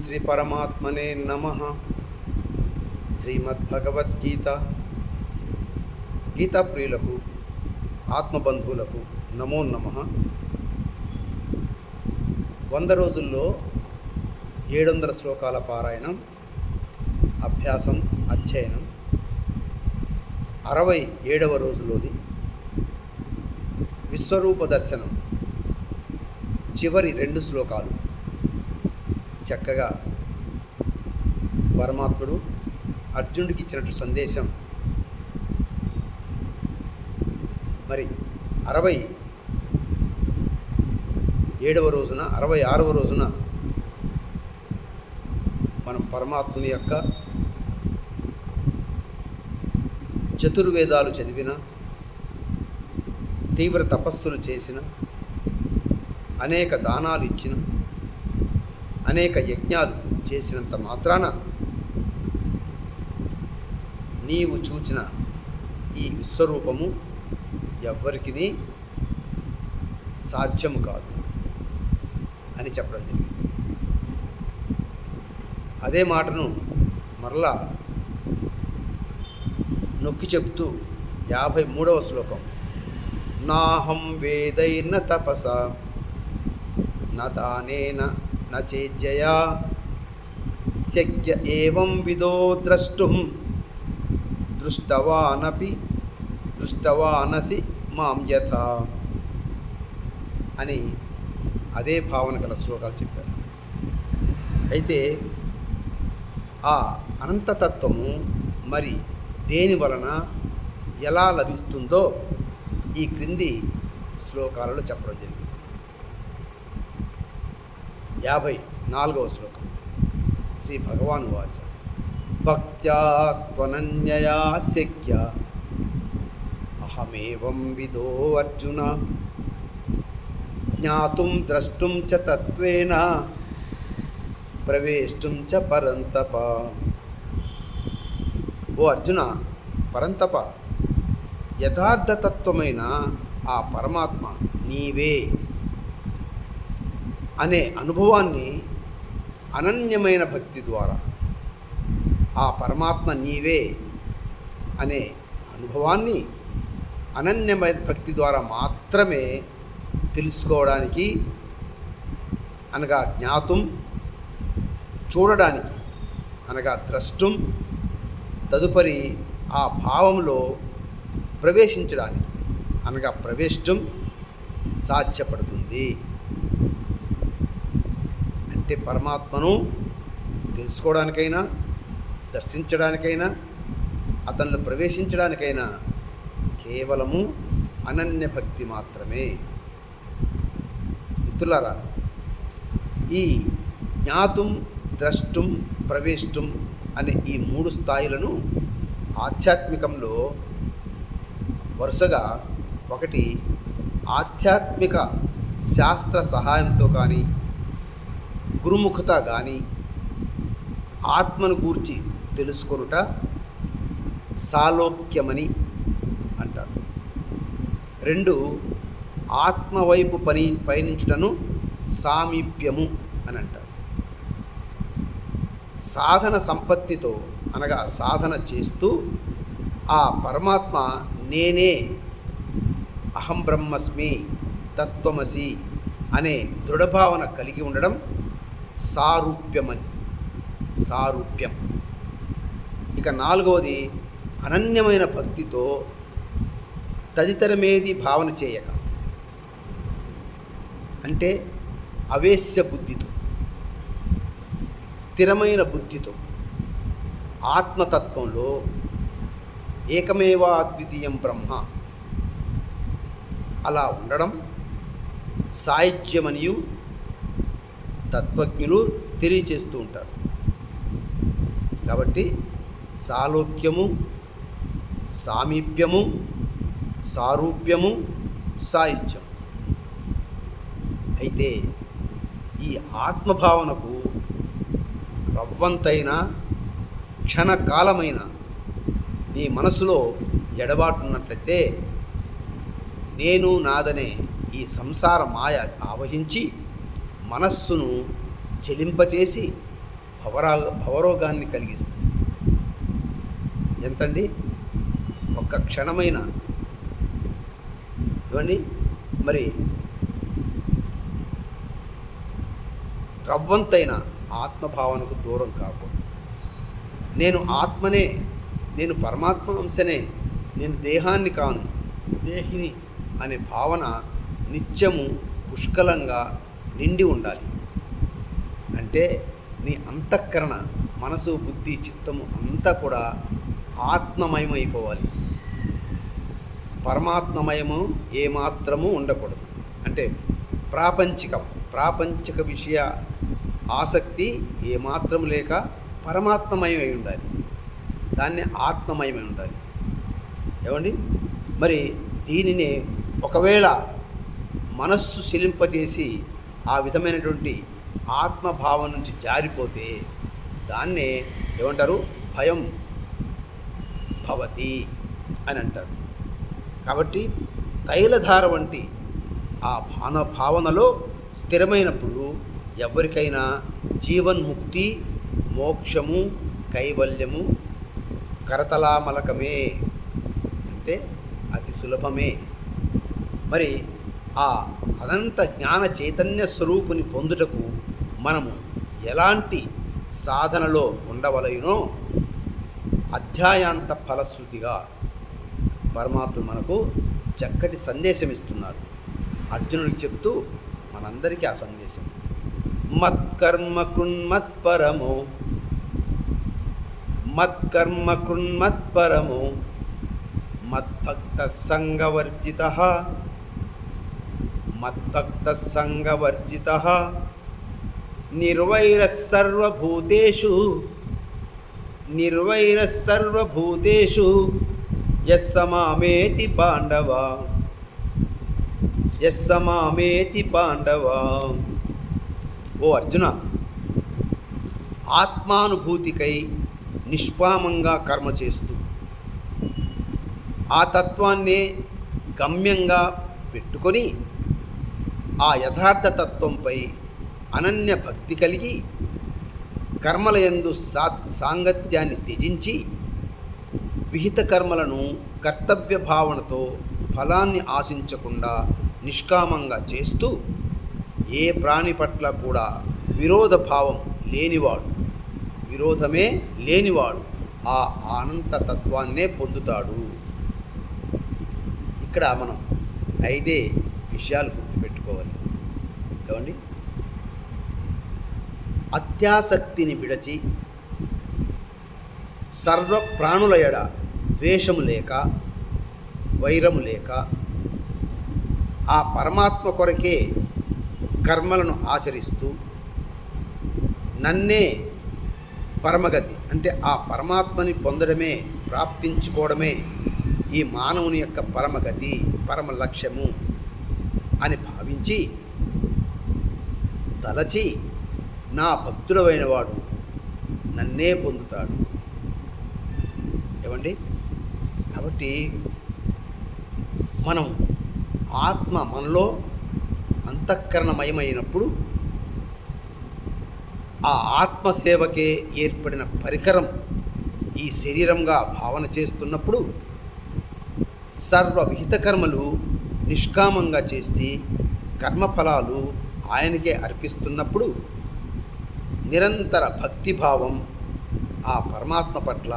శ్రీ పరమాత్మనే నమ శ్రీమద్భగవద్గీత గీతా ప్రియులకు ఆత్మబంధువులకు నమో నమ। వంద రోజుల్లో ఏడు వందల శ్లోకాల పారాయణం అభ్యాసం అధ్యయనం. అరవై ఏడవ రోజులోని విశ్వరూప దర్శనం. చివరి రెండు శ్లోకాలు. చక్కగా పరమాత్ముడు అర్జునుడికి ఇచ్చినట్టు సందేశం. మరి అరవై ఏడవ రోజున అరవై ఆరవ రోజున మనం పరమాత్ముని యొక్క చతుర్వేదాలు చదివిన తీవ్ర తపస్సులు చేసిన అనేక దానాలు ఇచ్చిన అనేక యజ్ఞాలు చేసినంత మాత్రాన నీవు చూచిన ఈ విశ్వరూపము ఎవ్వరికి సాధ్యము కాదు అని చెప్పడం జరిగింది. అదే మాటను మరలా నొక్కి చెప్తూ యాభై మూడవ శ్లోకం నాహం వేదైర్న తపస నదానేన నచేజ్యయా శక్య ఏవం విదో ద్రష్టుం దృష్టవానపి దృష్టవానసి మాం యథ అని అదే భావన గల శ్లోకాలు చెప్పారు. అయితే ఆ అనంతతత్వము మరి దేని వలన ఎలా లభిస్తుందో ఈ క్రింది శ్లోకాలలో చెప్పడం జరిగింది. యాభై నాలుగవ శ్లోకం. శ్రీ భగవాన్ వాచ. భక్త్యాస్త్వనన్యయా శక్య. అహమేవం విదో అర్జున. జ్ఞాతుం ద్రష్టుం చ తత్వేన. ప్రవేష్టుం చ పరంతప. ఓ అర్జున పరంతప. యథార్థతత్వమైన ఆ పరమాత్మ నీవే. అనే అనుభవాన్ని అనన్యమైన భక్తి ద్వారా ఆ పరమాత్మ నీవే అనే అనుభవాన్ని అనన్యమైన భక్తి ద్వారా మాత్రమే తెలుసుకోవడానికి అనగా జ్ఞాతం చూడడానికి అనగా ద్రష్టం తదుపరి ఆ భావంలో ప్రవేశించడానికి అనగా ప్రవేశం సాధ్యపడుతుంది. అంటే పరమాత్మను తెలుసుకోవడానికైనా దర్శించడానికైనా అతన్ని ప్రవేశించడానికైనా కేవలము అనన్య భక్తి మాత్రమే. మిత్రులారా ఈ జ్ఞాతం ద్రష్టం ప్రవేశం అనే ఈ మూడు స్థాయిలను ఆధ్యాత్మికంలో వరుసగా ఒకటి ఆధ్యాత్మిక శాస్త్ర సహాయంతో కానీ గురుముఖత కానీ ఆత్మను గూర్చి తెలుసుకొనుట సాలోక్యమని అంటారు. రెండు ఆత్మవైపు పని పయనించుటను సామీప్యము అని అంటారు. సాధన సంపత్తితో అనగా సాధన చేస్తూ ఆ పరమాత్మ నేనే అహం బ్రహ్మస్మి తత్వమసి అనే దృఢభావన కలిగి ఉండడం సారూప్యమని సారూప్యం. ఇక నాలుగవది అనన్యమైన భక్తితో తదితరమేది భావన చేయక. అంటే అవేశ్య బుద్ధితో స్థిరమైన బుద్ధితో ఆత్మతత్వంలో ఏకమేవా అద్వితీయం బ్రహ్మ. అలా ఉండడం సాహిత్యమనియు తత్వజ్ఞులు తెలియచేస్తూ ఉంటారు. కాబట్టి సాలోక్యము సామీప్యము సారూప్యము సాహిత్యం అయితే ఈ ఆత్మభావనకు రవ్వంతైన క్షణకాలమైన నీ మనసులో ఎడబాటున్నట్లయితే నేను నాదనే ఈ సంసార మాయ ఆవహించి మనస్సును చెలింపచేసి భవరా భవరోగాన్ని కలిగిస్తుంది. ఎంతండి? ఒక్క క్షణమైన. ఇవ్వండి మరి రవ్వంతైన ఆత్మభావనకు దూరం కాకూడదు. నేను ఆత్మనే నేను పరమాత్మ అంశనే నేను దేహాన్ని కాను దేహిని అనే భావన నిత్యము పుష్కలంగా నిండి ఉండాలి. అంటే నీ అంతఃకరణ మనసు బుద్ధి చిత్తము అంతా కూడా ఆత్మమయమైపోవాలి. పరమాత్మమయము ఏమాత్రము ఉండకూడదు. అంటే ప్రాపంచికం ప్రాపంచిక విషయ ఆసక్తి ఏమాత్రం లేక పరమాత్మమయమై ఉండాలి. దాన్ని ఆత్మమయమై ఉండాలి. ఏమండి? మరి దీనిని ఒకవేళ మనస్సు చెలింపజేసి ఆ విధమైనటువంటి ఆత్మభావం నుంచి జారిపోతే దాన్నే ఏమంటారు? భయం భవతి అని అంటారు. కాబట్టి తైలధార వంటి ఆ భాన భావనలో స్థిరమైనప్పుడు ఎవరికైనా జీవన్ముక్తి మోక్షము కైవల్యము కరతలామలకమే అంటే అతి సులభమే. మరి ఆ అనంత జ్ఞాన చైతన్య స్వరూపుని పొందుటకు మనము ఎలాంటి సాధనలో ఉండవలయునో అధ్యాయాంత ఫలశ్రుతిగా పరమాత్మ మనకు చక్కటి సందేశం ఇస్తున్నారు అర్జునుడికి చెప్తూ మనందరికీ ఆ సందేశం. మత్కర్మ కృణ్మత్పరము మత్కర్మ కృన్మత్పరమో మద్భక్త సంగవర్జిత మద్భక్త సంగవర్జిత నిర్వైర సర్వభూతేషు నిర్వైర యస్సమామేతి పాండవ యస్సమామేతి పాండవ ఓ అర్జున ఆత్మానుభూతికై నిష్పామంగా కర్మ చేస్తూ ఆ తత్వాన్నే గమ్యంగా పెట్టుకొని ఆ యథార్థ తత్వంపై అనన్య భక్తి కలిగి కర్మల యందు సా సాంగత్యాన్ని త్యజించి విహిత కర్మలను కర్తవ్య భావనతో ఫలాన్ని ఆశించకుండా నిష్కామంగా చేస్తూ ఏ ప్రాణి పట్ల కూడా విరోధ భావం లేనివాడు. విరోధమే లేనివాడు. ఆ ఆనంద తత్వాన్నే పొందుతాడు. ఇక్కడ మనం ఐదే విషయాలు పెట్టుకోవాలి. ఏమండి? అత్యాసక్తిని విడచి సర్వ ప్రాణుల ఎడ ద్వేషము లేక వైరము లేక ఆ పరమాత్మ కొరకే కర్మలను ఆచరిస్తూ నన్నే పరమగతి అంటే ఆ పరమాత్మని పొందడమే ప్రాప్తించుకోవడమే ఈ మానవుని యొక్క పరమగతి పరమ లక్ష్యము. అని భావించి తలచి నా భక్తుడమైన వాడు నన్నే పొందుతాడు. ఏమండి? కాబట్టి మనం ఆత్మ మనలో అంతఃకరణమయమైనప్పుడు ఆ ఆత్మసేవకే ఏర్పడిన పరికరం ఈ శరీరంగా భావన చేస్తున్నప్పుడు సర్వ విహిత కర్మలు నిష్కామంగా చేస్తే కర్మఫలాలు ఆయనకే అర్పిస్తున్నప్పుడు నిరంతర భక్తిభావం ఆ పరమాత్మ పట్ల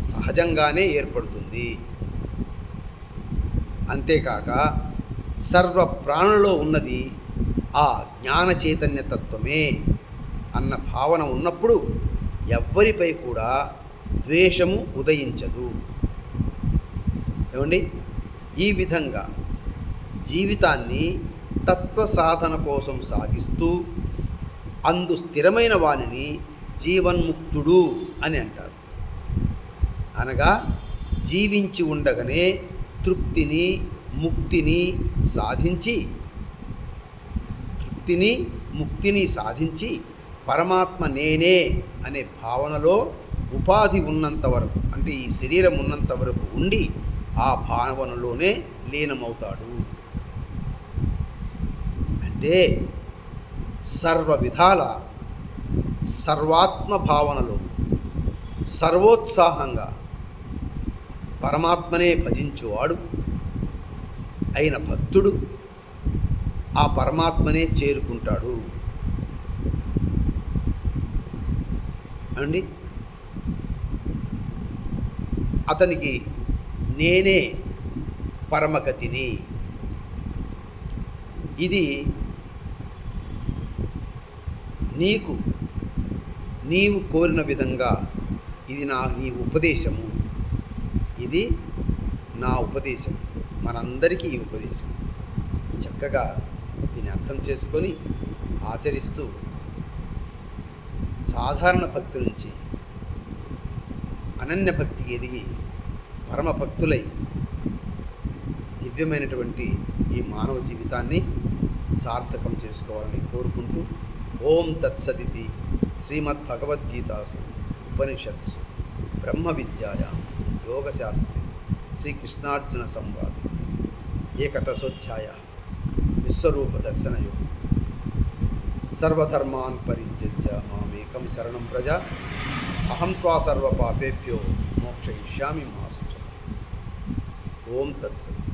సహజంగానే ఏర్పడుతుంది. అంతేకాక సర్వ ప్రాణులలో ఉన్నది ఆ జ్ఞాన చైతన్య తత్వమే అన్న భావన ఉన్నప్పుడు ఎవ్వరిపై కూడా ద్వేషము ఉదయించదు. ఏమండి? ఈ విధంగా జీవితాన్ని తత్వ సాధన కోసం సాగిస్తూ అందు స్థిరమైన వానిని జీవన్ముక్తుడు అని అంటారు. అనగా జీవించి ఉండగానే తృప్తిని ముక్తిని సాధించి తృప్తిని ముక్తిని సాధించి పరమాత్మ నేనే అనే భావనలో ఉపాధి ఉన్నంత వరకు అంటే ఈ శరీరం ఉన్నంత వరకు ఉండి ఆ భావనలోనే లీనమవుతాడు. అంటే సర్వ విధాల సర్వాత్మ భావనలో సర్వోత్సాహంగా పరమాత్మనే భజించువాడు అయిన భక్తుడు ఆ పరమాత్మనే చేరుకుంటాడు. అండి అతనికి నేనే పరమగతిని. ఇది నీకు నీవు కోరిన విధంగా ఇది నా నీ ఉపదేశము. ఇది నా ఉపదేశం మనందరికీ ఈ ఉపదేశం. చక్కగా దీన్ని అర్థం చేసుకొని ఆచరిస్తూ సాధారణ భక్తి నుంచి అనన్య భక్తికి ఎదిగి పరమ భక్తులై దివ్యమైనటువంటి ఈ మానవ జీవితాన్ని సార్థకం చేసుకోవాలని కోరుకుంటూ ఓం తత్సదితి శ్రీమద్ భగవద్గీతాసు ఉపనిషత్సు బ్రహ్మ విద్యాయా యోగశాస్త్రే శ్రీకృష్ణార్జున సంవాది ఏకదశోధ్యాయ విశ్వరూప దర్శనయోగం సర్వధర్మాన్ పరిత్యజ్య మామేకం శరణం ప్రజ. అహం త్వా సర్వపాపేభ్యో మోక్షయిష్యామి మా ఓం తత్సత్